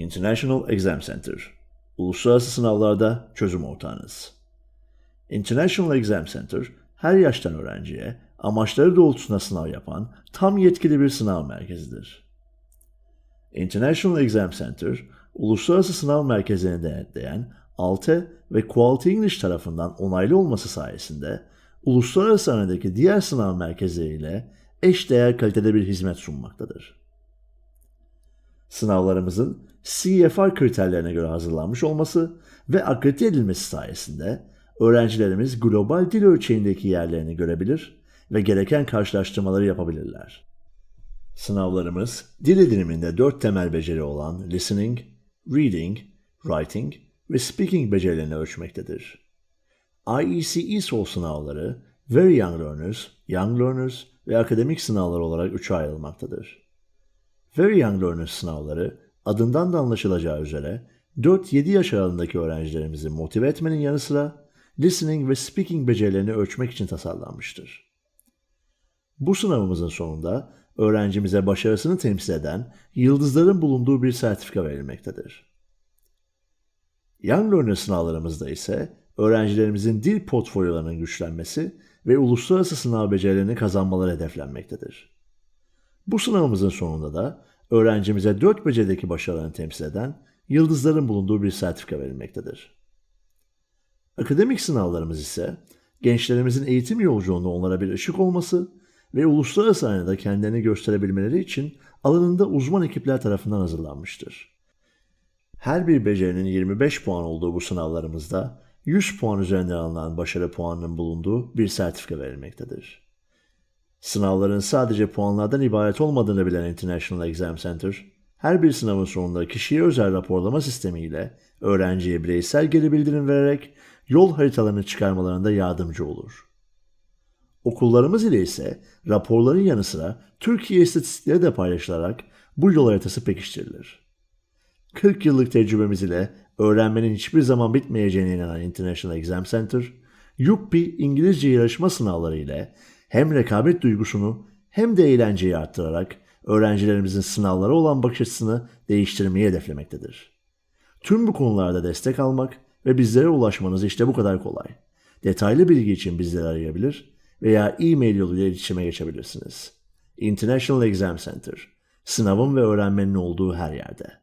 International Exam Center Uluslararası sınavlarda çözüm ortağınız. International Exam Center, her yaştan öğrenciye amaçları doğrultusunda sınav yapan tam yetkili bir sınav merkezidir. International Exam Center, uluslararası sınav merkezlerini denetleyen ALTE ve Quality English tarafından onaylı olması sayesinde uluslararası arenadaki diğer sınav merkezleriyle eşdeğer kalitede bir hizmet sunmaktadır. Sınavlarımızın CFR kriterlerine göre hazırlanmış olması ve akredite edilmesi sayesinde öğrencilerimiz global dil ölçeğindeki yerlerini görebilir ve gereken karşılaştırmaları yapabilirler. Sınavlarımız dil ediliminde dört temel beceri olan listening, reading, writing ve speaking becerilerini ölçmektedir. IECE sol sınavları Very Young Learners, Young Learners ve akademik sınavlar olarak üçe ayrılmaktadır. Very Young Learners sınavları adından da anlaşılacağı üzere 4-7 yaş aralığındaki öğrencilerimizi motive etmenin yanı sıra listening ve speaking becerilerini ölçmek için tasarlanmıştır. Bu sınavımızın sonunda öğrencimize başarısını temsil eden yıldızların bulunduğu bir sertifika verilmektedir. Young Learner sınavlarımızda ise öğrencilerimizin dil portfolyolarının güçlenmesi ve uluslararası sınav becerilerini kazanmaları hedeflenmektedir. Bu sınavımızın sonunda da öğrencimize dört becerideki başarılarını temsil eden yıldızların bulunduğu bir sertifika verilmektedir. Akademik sınavlarımız ise gençlerimizin eğitim yolculuğunda onlara bir ışık olması ve uluslararası arenada kendilerini gösterebilmeleri için alanında uzman ekipler tarafından hazırlanmıştır. Her bir becerinin 25 puan olduğu bu sınavlarımızda 100 puan üzerinden alınan başarı puanının bulunduğu bir sertifika verilmektedir. Sınavların sadece puanlardan ibaret olmadığını bilen International Exam Center, her bir sınavın sonunda kişiye özel raporlama sistemiyle öğrenciye bireysel geri bildirim vererek yol haritalarını çıkarmalarında yardımcı olur. Okullarımız ile ise raporların yanı sıra Türkiye istatistikleri de paylaşılarak bu yol haritası pekiştirilir. 40 yıllık tecrübemiz ile öğrenmenin hiçbir zaman bitmeyeceğine inanan International Exam Center, YUPPI İngilizce yarışma sınavları ile hem rekabet duygusunu hem de eğlenceyi arttırarak öğrencilerimizin sınavlara olan bakış açısını değiştirmeyi hedeflemektedir. Tüm bu konularda destek almak ve bizlere ulaşmanız işte bu kadar kolay. Detaylı bilgi için bizleri arayabilir veya e-mail yoluyla iletişime geçebilirsiniz. International Exam Center, sınavın ve öğrenmenin olduğu her yerde.